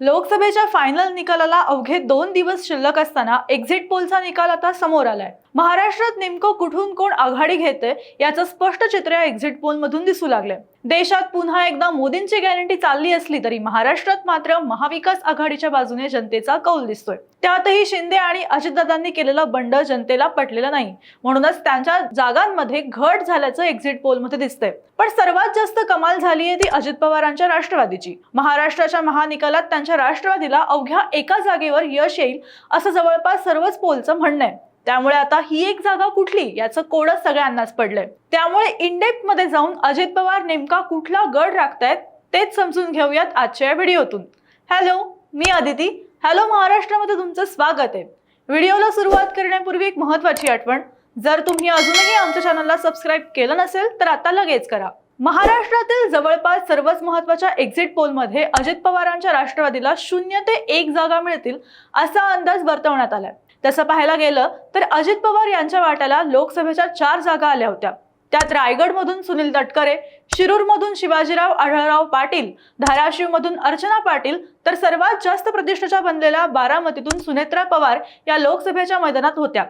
लोकसभेच्या फायनल निकालाला अवघे दोन दिवस शिल्लक असताना एक्झिट पोलचा निकाल आता समोर आलाय. महाराष्ट्रात नेमकं कुठून कोण आघाडी घेते याचं स्पष्ट चित्र या एक्झिट पोल मधून दिसू लागलंय. देशात पुन्हा एकदा मोदींची गॅरंटी चालली असली तरी महाराष्ट्रात मात्र महाविकास आघाडीच्या बाजूने जनतेचा कौल दिसतोय. त्यातही शिंदे आणि अजितदादांनी केलेलं बंड जनतेला पटलेलं नाही. म्हणूनच त्यांच्या जागांमध्ये घट झाल्याचं एक्झिट पोलमध्ये दिसतंय. पण सर्वात जास्त कमाल झाली आहे ती अजित पवारांच्या राष्ट्रवादीची. महाराष्ट्राच्या महानिकालात त्यांच्या राष्ट्रवादीला अवघ्या एका जागेवर यश येईल असं जवळपास सर्वच पोलचं म्हणणं आहे. त्यामुळे आता ही एक जागा कुठली याचं कोडच सगळ्यांनाच पडलंय. त्यामुळे इंडेपमध्ये जाऊन अजित पवार नेमका कुठला गड राखतायत तेच समजून घेऊयात आजच्या व्हिडिओतून. हॅलो मी अदिती हॅलो महाराष्ट्रामध्ये तुमचं स्वागत आहे. व्हिडिओला सुरुवात करण्यापूर्वी एक महत्वाची आठवण. जर तुम्ही अजूनही आमच्या चॅनलला सबस्क्राईब केलं नसेल तर आता लगेच करा. महाराष्ट्रातील जवळपास सर्वच महत्त्वाच्या एक्झिट पोलमध्ये अजित पवारांच्या राष्ट्रवादीला शून्य ते एक जागा मिळतील असा अंदाज वर्तवण्यात आलाय. तसं पाहायला गेलं तर अजित पवार यांच्या वाट्याला लोकसभेच्या चार जागा आल्या होत्या. त्यात रायगडमधून सुनील तटकरे शिरूरमधून शिवाजीराव आढळराव पाटील धाराशिवमधून अर्चना पाटील तर सर्वात जास्त प्रतिष्ठेच्या बनलेल्या बारामतीतून सुनेत्रा पवार या लोकसभेच्या मैदानात होत्या.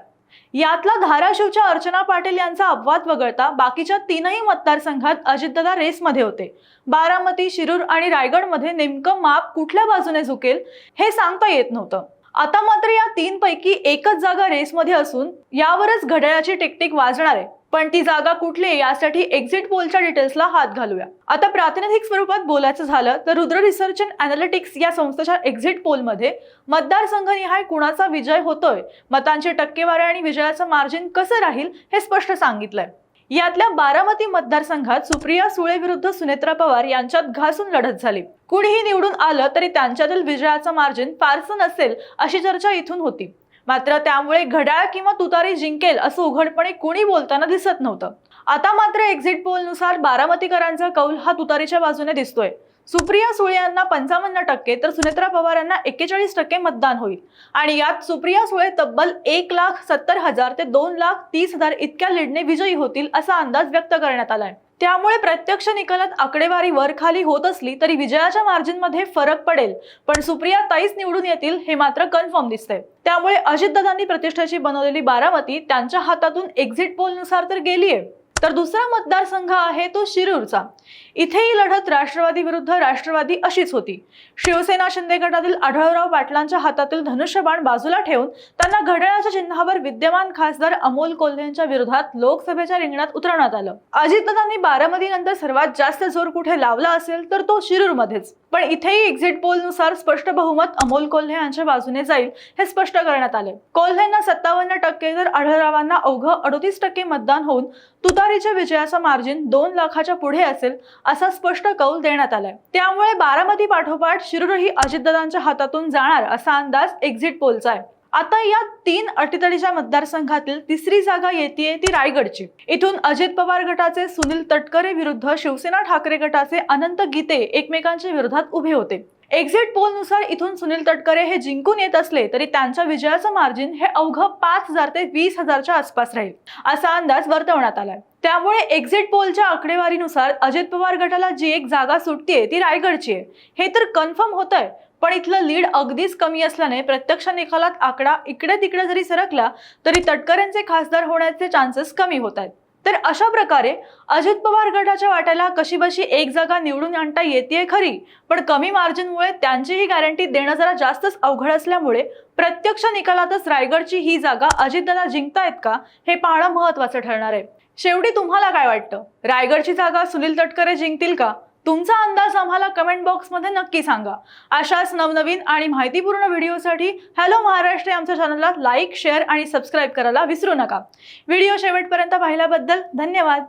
यातला धाराशिवच्या अर्चना पाटील यांचा अपवाद वगळता बाकीच्या तीनही मतदारसंघात अजितदादा रेसमध्ये होते. बारामती शिरूर आणि रायगडमध्ये नेमकं माप कुठल्या बाजूने झुकेल हे सांगता येत नव्हतं. आता मात्र या तीन पैकी एकच जागा रेसमध्ये असून यावरच घड्याळाची टिकटिक वाजणार आहे. पण ती जागा कुठली यासाठी एक्झिट पोलच्या डिटेल्सला हात घालूया. आता प्रातिनिधिक स्वरूपात बोलायचं झालं तर रुद्र रिसर्च अँड अनालिटिक्स या संस्थेच्या एक्झिट पोलमध्ये मतदारसंघनिहाय कुणाचा विजय होतोय? मतांची टक्केवारी आणि विजयाचं मार्जिन कसं राहील हे स्पष्ट सांगितलंय. यातल्या बारामती मतदारसंघात सुप्रिया सुळे विरुद्ध सुनेत्रा पवार यांच्यात घासून लढत झाली. कुणीही निवडून आलं तरी त्यांच्यातील विजयाचं मार्जिन फारसं नसेल अशी चर्चा इथून होती. मात्र त्यामुळे घड्याळ किंवा तुतारी जिंकेल असं उघडपणे कुणी बोलताना दिसत नव्हतं. आता मात्र एक्झिट पोलनुसार बारामतीकरांचा कौल हा तुतारीच्या बाजूने दिसतोय. सुप्रिया सुळे यांना पंचावन्न टक्के तर सुनेत्रा पवार यांना एक्केचाळीस टक्के मतदान होईल. आणि यात सुप्रिया सुळे तब्बल एक लाख सत्तर हजार ते दोन लाख तीस हजार इतक्या लीडने विजयी होतील असा अंदाज व्यक्त करण्यात आलाय. त्यामुळे प्रत्यक्ष निकालात आकडेवारी वर खाली होत असली तरी विजयाच्या मार्जिनमध्ये फरक पडेल. पण सुप्रिया ताईच निवडून येतील हे मात्र कन्फर्म दिसतंय. त्यामुळे अजितदादांनी प्रतिष्ठेची बनवलेली बारामती त्यांच्या हातातून एक्झिट पोलनुसार तर गेलीये. तर दुसरा मतदारसंघ आहे तो शिरूरचा. इथेही लढत राष्ट्रवादी विरुद्ध राष्ट्रवादी अशीच होती. शिवसेना शिंदे गटातील आढळराव पाटलांच्या हातातील धनुष्यबाण बाजूला ठेवून त्यांना घड्याळाच्या चिन्हावर विद्यमान खासदार अमोल कोल्हेंच्या विरोधात लोकसभेच्या रिंगणात उतरवण्यात आलं. अजितदादांनी बारामतीनंतर सर्वात जास्त जोर कुठे लावला असेल तर तो शिरूरमध्येच. पण इथेही एक्झिट पोलनुसार स्पष्ट बहुमत अमोल कोल्हे यांच्या बाजूने जाईल हे स्पष्ट करण्यात आले. कोल्हेंना सत्तावन्न टक्के तर आढळरावांना अवघं अडोतीस टक्के मतदान होऊन तुतारीच्या विजयाचं मार्जिन दोन लाखाच्या पुढे असेल असा स्पष्ट कौल देण्यात आलाय. त्यामुळे बारामती पाठोपाठ शिरोही अजितदादांच्या हातातून जाणार असा अंदाज एक्झिट पोलचा आहे. आता या तीन अटीतडीच्या मतदारसंघातील तिसरी जागा येते ती रायगडची. इथून अजित पवार गटाचे सुनील तटकरे विरुद्ध शिवसेना ठाकरे गटाचे अनंत गीते एकमेकांच्या विरोधात उभे होते. एक्झिट पोलनुसार इथून सुनील तटकरे हे जिंकून येत असले तरी त्यांच्या विजयाचं मार्जिन हे अवघं पाच हजार ते वीस हजारच्या आसपास राहील असा अंदाज वर्तवण्यात आलाय. त्यामुळे एक्झिट पोलच्या आकडेवारीनुसार अजित पवार गटाला जी एक जागा सुटतीये ती रायगडची आहे. हे तर कन्फर्म होत आहे पण इथलं लीड अगदीच कमी असल्याने प्रत्यक्ष निकालात आकडा इकडे तिकडे जरी सरकला तरी तटकरेंचे खासदार होण्याचे चान्सेस कमी होत आहेत. तर अशा प्रकारे अजित पवार गटाच्या वाट्याला कशीबशी एक जागा निवडून आणता येते खरी पण कमी मार्जिनमुळे त्यांची ही गॅरंटी देणं जरा जास्तच अवघड असल्यामुळे प्रत्यक्ष निकालातच रायगडची ही जागा अजितदादा जिंकतायत का हे पाहणं महत्वाचं ठरणार आहे. शेवटी तुम्हाला काय वाटतं? रायगडची जागा सुनील तटकरे जिंकतील का? तुमचा अंदाज आम्हाला कमेंट बॉक्समध्ये नक्की सांगा. अशाच नवनवीन आणि माहितीपूर्ण व्हिडिओसाठी हॅलो महाराष्ट्र आमच्या चॅनलला लाईक शेअर आणि सबस्क्राईब करायला विसरू नका. व्हिडिओ शेवटपर्यंत पाहिल्याबद्दल धन्यवाद.